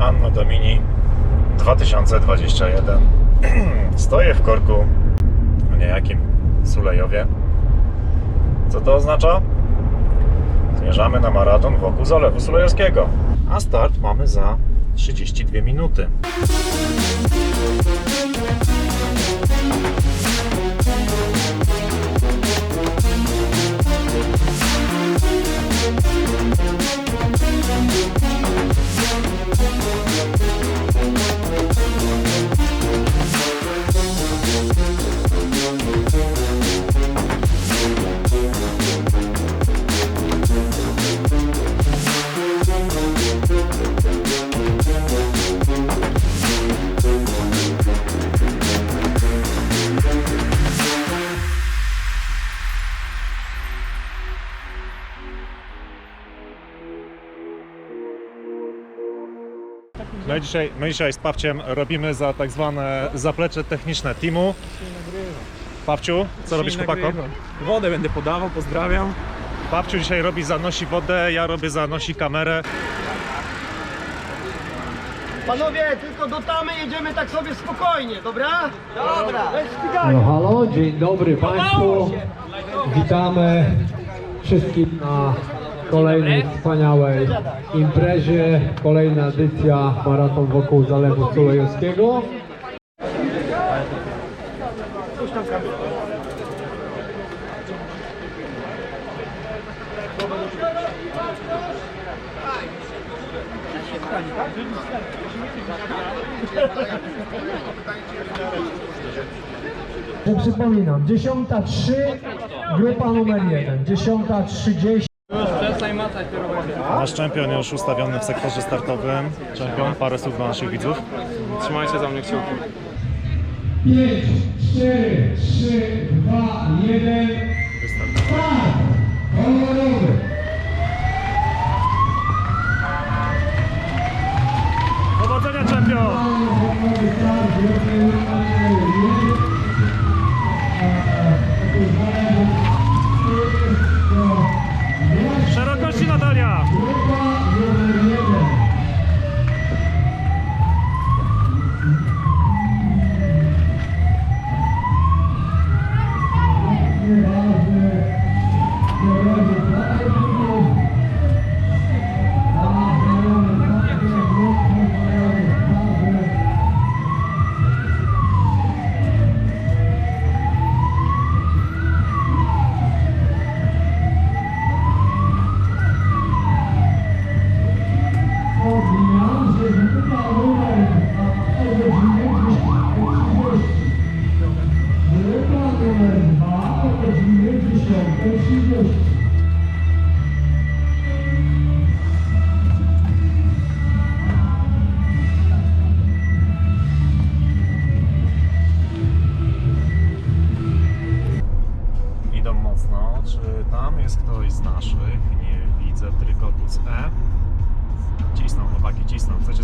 Anno Domini 2021. Stoję w korku w niejakim Sulejowie. Co to oznacza? Zmierzamy na maraton wokół Zalewu Sulejowskiego, a start mamy za 32 minuty. My dzisiaj, my dzisiaj z Pawciem robimy za tak zwane zaplecze techniczne teamu. Pawciu, co robisz chłopakom? Wodę będę podawał, pozdrawiam. Pawciu dzisiaj robi zanosi wodę, ja robię zanosi kamerę. Panowie, tylko do tamy jedziemy tak sobie spokojnie, dobra? Dobra. Bez ścigania. Halo, halo, dzień dobry Państwu. Witamy wszystkich na kolejnej wspaniałej imprezie. Kolejna edycja Maraton wokół Zalewu Sulejowskiego. Przypominam, 10.03, grupa numer 1, 10.30. Nasz czempion już ustawiony w sektorze startowym. Czempion, parę słów dla naszych widzów. Trzymajcie za mnie kciuki. 5, 4, 3,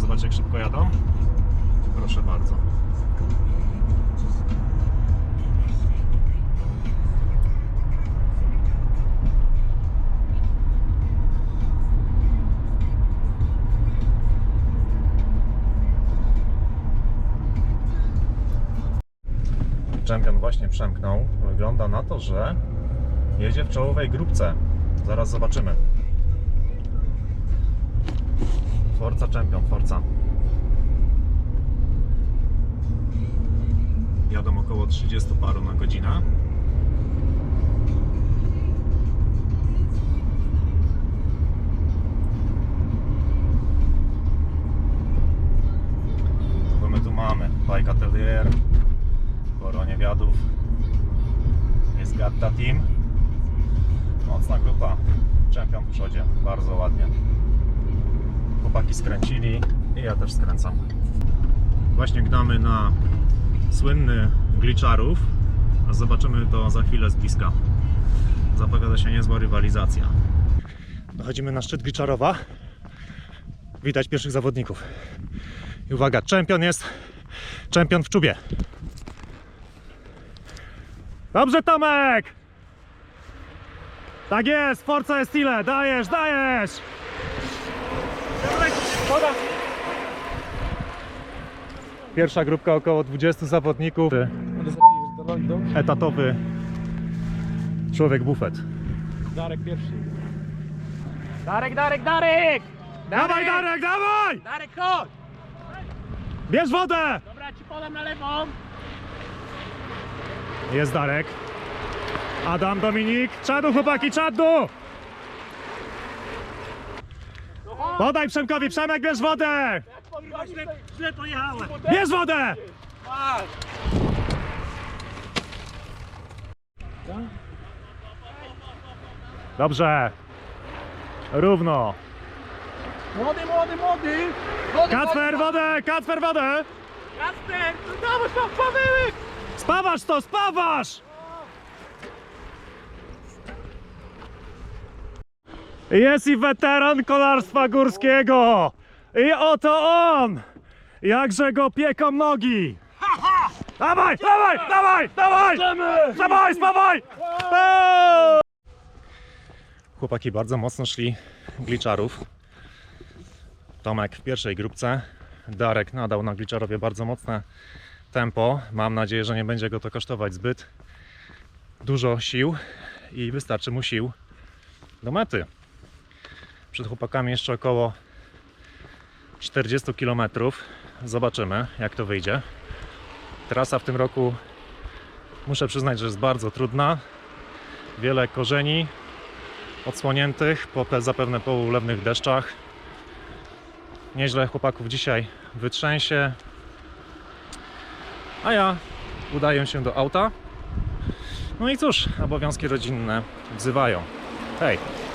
zobaczyć, jak szybko jadą? Proszę bardzo. Czempion właśnie przemknął. Wygląda na to, że jedzie w czołowej grupce. Zaraz zobaczymy. Forza Champion, Forza. Jadą około 30 paru na godzinę. Kogo my tu mamy? Bike Atelier, Koronie Wiadów. Jest Gatta Team. Mocna grupa. Czempion w przodzie. Bardzo ładnie. Chłopaki skręcili i ja też skręcam. Właśnie gnamy na słynny Glitcharów. A Zobaczymy to za chwilę z bliska. Zapowiada się niezła rywalizacja. Dochodzimy na szczyt Glitcharowa. Widać pierwszych zawodników. I uwaga, czempion jest czempion w czubie. Dobrze Tomek! Tak jest, Forza jest ile, dajesz, dajesz! Pierwsza grupka około 20 zawodników. Etatowy człowiek bufet. Darek pierwszy. Darek, Darek, Darek! Dawaj Darek, dawaj! Darek, chodź! Bierz wodę! Dobra, ci podam na lewą. Jest Darek. Adam, Dominik. Czadu chłopaki, czadu! Podaj Przemkowi, Przemek, bierz wodę! Źle pojechałem. Bierz wodę! Dobrze. Równo. Młody, młody, młody! Kacper, wodę! Kacper, wodę! Kasper, to dawaj Pawełek! Spawasz to, spawasz! Jest i weteran kolarstwa górskiego! I oto on! Jakże go pieką nogi! Dawaj, dawaj, dawaj, dawaj! Dawaj, spawaj! Eee! Chłopaki bardzo mocno szli gliczarów. Tomek w pierwszej grupce. Darek nadał na gliczarowie bardzo mocne tempo. Mam nadzieję, że nie będzie go to kosztować zbyt dużo sił i wystarczy mu sił do mety. Przed chłopakami jeszcze około 40 km. Zobaczymy, jak to wyjdzie. Trasa w tym roku muszę przyznać, że jest bardzo trudna. Wiele korzeni odsłoniętych po pe- zapewne po ulewnych deszczach. Nieźle chłopaków dzisiaj wytrzęsie, a ja udaję się do auta. No i cóż, obowiązki rodzinne wzywają. Hej!